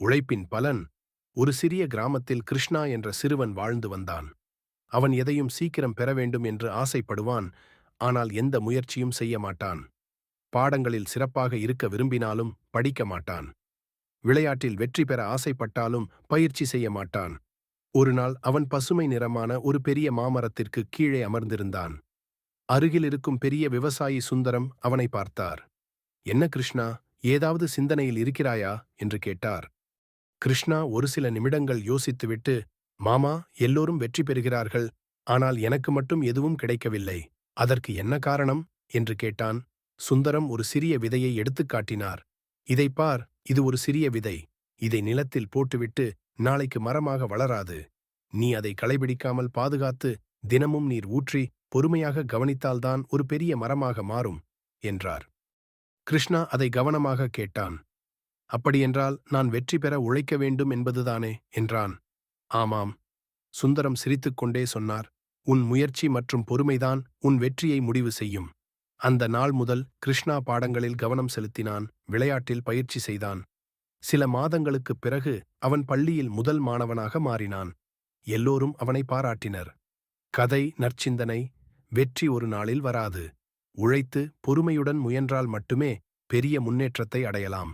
உழைப்பின் பலன் ஒரு சிறிய கிராமத்தில் கிருஷ்ணா என்ற சிறுவன் வாழ்ந்து வந்தான். அவன் எதையும் சீக்கிரம் பெற வேண்டும் என்று ஆசைப்படுவான் ஆனால் எந்த முயற்சியும் செய்ய மாட்டான். பாடங்களில் சிறப்பாக இருக்க விரும்பினாலும் படிக்க மாட்டான். விளையாட்டில் வெற்றி பெற ஆசைப்பட்டாலும் பயிற்சி செய்ய மாட்டான். ஒரு நாள் அவன் பசுமை நிறமான ஒரு பெரிய மாமரத்திற்கு கீழே அமர்ந்திருந்தான். அருகில் இருக்கும் பெரிய விவசாயி சுந்தரம் அவனை பார்த்தார். என்ன கிருஷ்ணா ஏதாவது சிந்தனையில் இருக்கிறாயா? என்று கேட்டார். கிருஷ்ணா ஒரு சில நிமிடங்கள் யோசித்துவிட்டு மாமா எல்லோரும் வெற்றி பெறுகிறார்கள். ஆனால் எனக்கு மட்டும் எதுவும் கிடைக்கவில்லை. அதற்கு என்ன காரணம்? என்று கேட்டான். சுந்தரம் ஒரு சிறிய விதையை எடுத்துக் காட்டினார். இதைப் பார் இது ஒரு சிறிய விதை. இதை நிலத்தில் போட்டுவிட்டு நாளைக்கு மரமாக வளராது. நீ அதை களைபிடிக்காமல் பாதுகாத்து தினமும் நீர் ஊற்றி பொறுமையாக கவனித்தால்தான் ஒரு பெரிய மரமாக மாறும் என்றார். கிருஷ்ணா அதை கவனமாக கேட்டான். அப்படியென்றால் நான் வெற்றி பெற உழைக்க வேண்டும் என்பதுதானே என்றான். ஆமாம். சுந்தரம் சிரித்துக்கொண்டே சொன்னார். உன் முயற்சி மற்றும் பொறுமைதான் உன் வெற்றியை முடிவு செய்யும். அந்த நாள் முதல் கிருஷ்ணா பாடங்களில் கவனம் செலுத்தினான். விளையாட்டில் பயிற்சி செய்தான். சில மாதங்களுக்குப் பிறகு அவன் பள்ளியில் முதல் மாணவனாக மாறினான். எல்லோரும் அவனை பாராட்டினர். கதை நற்சிந்தனை வெற்றி ஒரு நாளில் வராது. உழைத்து பொறுமையுடன் முயன்றால் மட்டுமே பெரிய முன்னேற்றத்தை அடையலாம்.